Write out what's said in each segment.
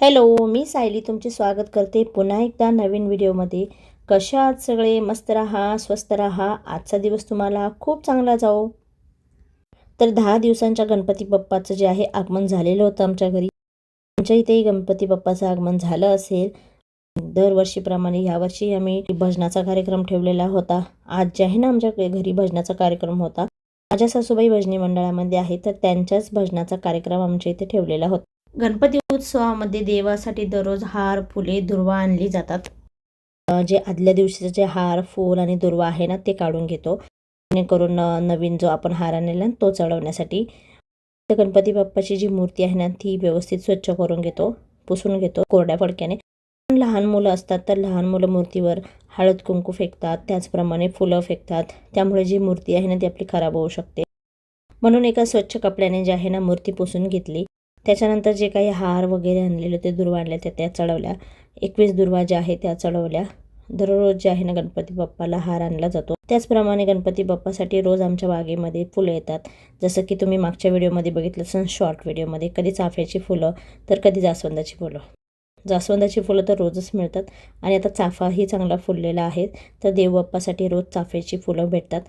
Hello मी सायली. तुमचे स्वागत करते पुन्हा एकदा नवीन व्हिडिओमध्ये. कशा आहात सगळे? मस्त राहा स्वस्त राहा. आजचा दिवस तुम्हाला खूप चांगला जाओ तर दहा दिवसांच्या गणपती बाप्पाचं जे आहे आगमन झालेलं होतं आमच्या घरी. आमच्या इथेही गणपती बाप्पाचं आगमन झालं असेल. दरवर्षीप्रमाणे यावर्षी आम्ही भजनाचा कार्यक्रम ठेवलेला होता. आज जे आहे ना आमच्या घरी भजनाचा कार्यक्रम होता. माझ्या सासूबाई भजनी मंडळामध्ये आहे तर त्यांच्याच भजनाचा कार्यक्रम आमच्या इथे ठेवलेला होता. गणपती उत्सवामध्ये देवासाठी दररोज हार फुले दुर्वा आणली जातात. जे आदल्या दिवशीचे जे हार फूल आणि दुर्वा आहे ना ते काढून घेतो. जेणेकरून नवीन जो आपण हार आणलेला तो चढवण्यासाठी तर गणपती बाप्पाची जी मूर्ती आहे ना ती व्यवस्थित स्वच्छ करून घेतो पुसून घेतो कोरड्या फडक्याने. लहान मुलं असतात तर लहान मुलं मूर्तीवर हळद कुंकू फेकतात त्याचप्रमाणे फुलं फेकतात. त्यामुळे जी मूर्ती आहे ना ती आपली खराब होऊ शकते. म्हणून एका स्वच्छ कपड्याने जे आहे ना मूर्ती पुसून घेतली. त्याच्यानंतर जे काही हार वगैरे आणलेले ते दुर्वा आणल्या त्या त्या चढवल्या. एकवीस दुर्वा ज्या आहे त्या चढवल्या. दररोज जे आहे ना गणपती बाप्पाला हार आणला जातो. त्याचप्रमाणे गणपती बाप्पासाठी रोज आमच्या बागेमध्ये फुलं येतात. जसं की तुम्ही मागच्या व्हिडिओमध्ये बघितलं असेल शॉर्ट व्हिडिओमध्ये कधी चाफ्याची फुलं तर कधी जास्वंदाची फुलं. जास्वंदाची फुलं तर रोजच मिळतात आणि आता चाफाही चांगला फुललेला आहे. तर देवबाप्पासाठी रोज चाफ्याची फुलं भेटतात.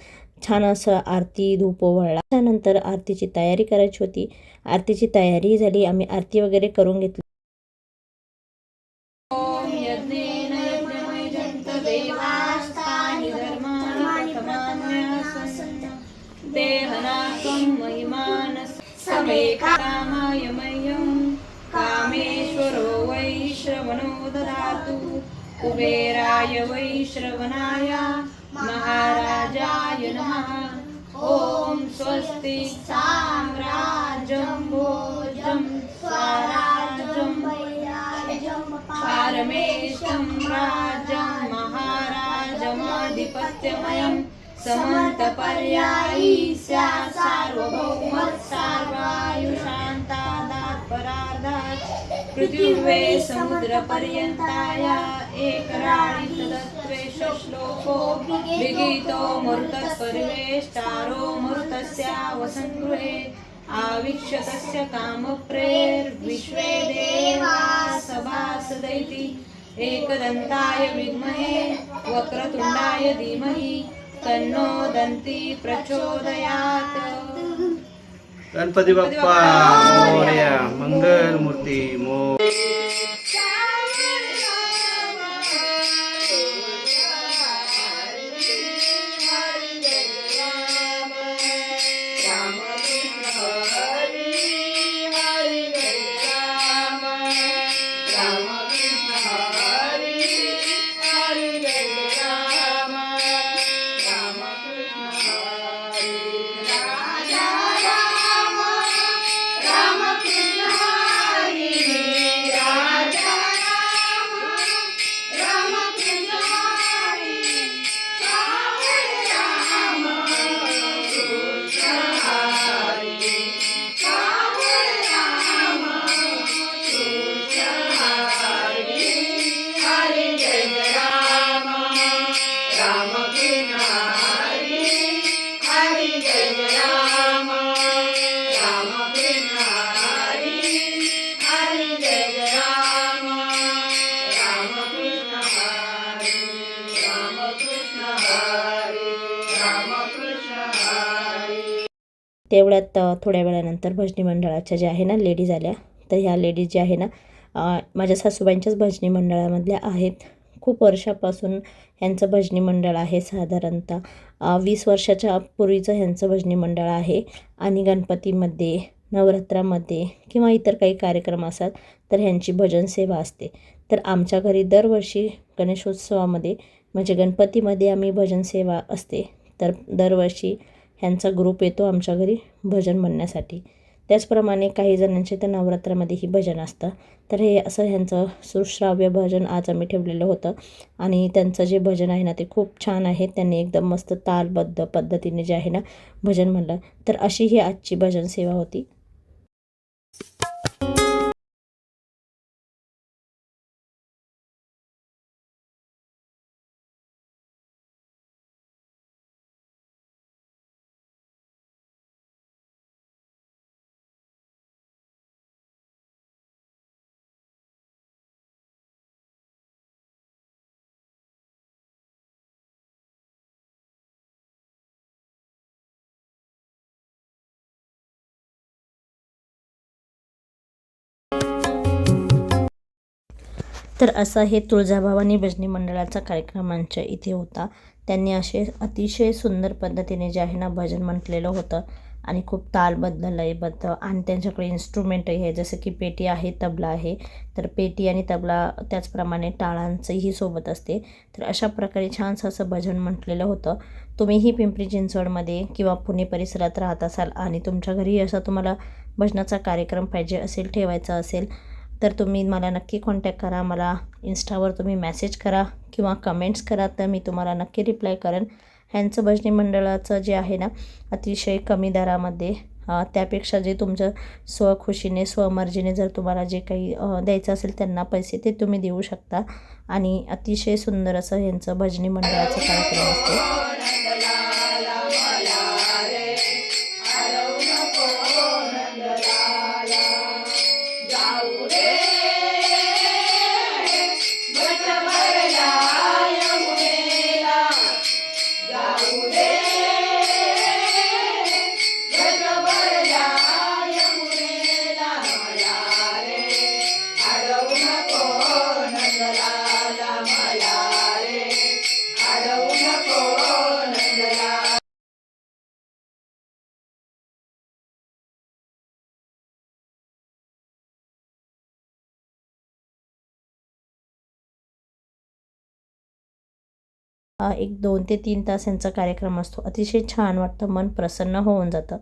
छान असं आरती धूप ओवाळला. त्यानंतर आरतीची तयारी करायची होती. आरतीची तयारी झाली. आम्ही आरती वगैरे करून घेतली. देहनाकं महिमानस् समे कामाय मह्यं कामेश्वरो वै श्रवणो ददातु। कुबेराय वै श्रवणाय। महाराजाय नमः। ॐ स्वस्ति साम्राज्यं भोजं। स्वराज्यं राजं राज्यं। महाराजमाधिपत्यमयं समन्तपर्यायी स्यात् सार्वभौमत् सार्वायुशान्तादात् परार्धात् पृथिवे समुद्रपर्यन्ताय एकराणि तदत्वेष श्लोको विगीतो मरुतः मरुतस्यावसङ्गृहे आवीक्ष्य आविक्षतस्य कामप्रेर्विश्वे देवा सभासदैति एकदन्ताय विद्महे वक्रतुण्डाय धीमहि। तन्नो दन्ती प्रचोदयात्। गणपती बाप्पा मोरया मंगल मूर्ती मो तेवढ्यात थोड्या वेळानंतर भजनी मंडळाच्या ज्या आहे ना लेडीज आल्या तर ह्या लेडीज ज्या आहे ना माझ्या सासूबाईंच्याच भजनी मंडळामधल्या आहेत. खूप वर्षापासून ह्यांचं भजनी मंडळ आहे साधारणतः. वीस वर्षाच्या पूर्वीचं ह्यांचं भजनी मंडळ आहे. आणि गणपतीमध्ये नवरात्रामध्ये किंवा इतर काही कार्यक्रम असतात तर ह्यांची भजन सेवा असते. तर आमच्या घरी दरवर्षी गणेशोत्सवामध्ये म्हणजे गणपतीमध्ये आम्ही भजन सेवा असते. तर दरवर्षी ह्यांचा ग्रुप येतो आमच्या घरी भजन म्हणण्यासाठी. त्याचप्रमाणे काही जणांचे तर नवरात्रामध्येही भजन असतं. तर हे असं ह्यांचं सुश्राव्य भजन आज आम्ही ठेवलेलं होतं. आणि त्यांचं जे भजन आहे ना ते खूप छान आहे. त्यांनी एकदम मस्त तालबद्ध पद्धतीने जे आहे ना भजन म्हणलं. तर अशी ही आजची भजन सेवा होती. तर असा हे तुळजाभवानी भजनी मंडळाचा कार्यक्रम आमच्या इथे होता. त्यांनी असे अतिशय सुंदर पद्धतीने जे आहे ना भजन म्हटलेलं होतं आणि खूप तालबद्ध लयबद्ध आणि त्यांच्याकडे इन्स्ट्रुमेंटही आहे. जसं की पेटी आहे तबला आहे. तर पेटी आणि तबला त्याचप्रमाणे टाळांचंही सोबत असते. तर अशा प्रकारे छानसं असं भजन म्हटलेलं होतं. तुम्हीही पिंपरी चिंचवडमध्ये किंवा पुणे परिसरात राहत असाल आणि तुमच्या घरी असा तुम्हाला भजनाचा कार्यक्रम पाहिजे असेल ठेवायचा असेल तर तुम्ही मला नक्की कॉन्टॅक्ट करा मला इन्स्टावर तुम्ही मेसेज करा किंवा कमेंट्स करा तर मी तुम्हाला नक्की रिप्लाय करेन. ह्यांचं भजनी मंडळाचं जे आहे ना अतिशय कमी दरामध्ये त्यापेक्षा जे तुमचं स्वखुशीने स्वमर्जीने जर तुम्हाला जे काही द्यायचं असेल त्यांना पैसे ते तुम्ही देऊ शकता. आणि अतिशय सुंदर असं ह्यांचं भजनी मंडळाचं कार्यक्रम असतो. एक दोन ते तीन तास यांचा कार्यक्रम असतो. अतिशय छान वाटतं मन प्रसन्न होऊन जातं.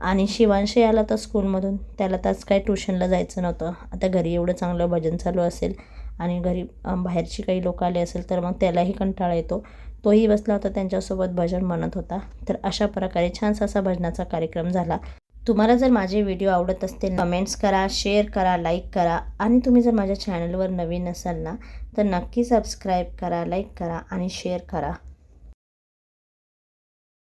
आणि शिवांशी आला तर स्कूलमधून त्याला त्याच काय ट्युशनला जायचं नव्हतं. आता घरी एवढं चांगलं भजन चालू असेल आणि घरी बाहेरची काही लोक आले असेल तर मग त्यालाही कंटाळा येतो. तोही बसला होता त्यांच्यासोबत भजन म्हणत होता. तर अशा प्रकारे छानसा असा भजनाचा कार्यक्रम झाला. तुम्हाला जर माझे व्हिडिओ आवडत असतील कमेंट्स करा शेअर करा लाईक करा आणि तुम्ही जर माझ्या चॅनलवर नवीन असाल ना तर नक्की सबस्क्राईब करा लाईक करा आणि शेअर करा.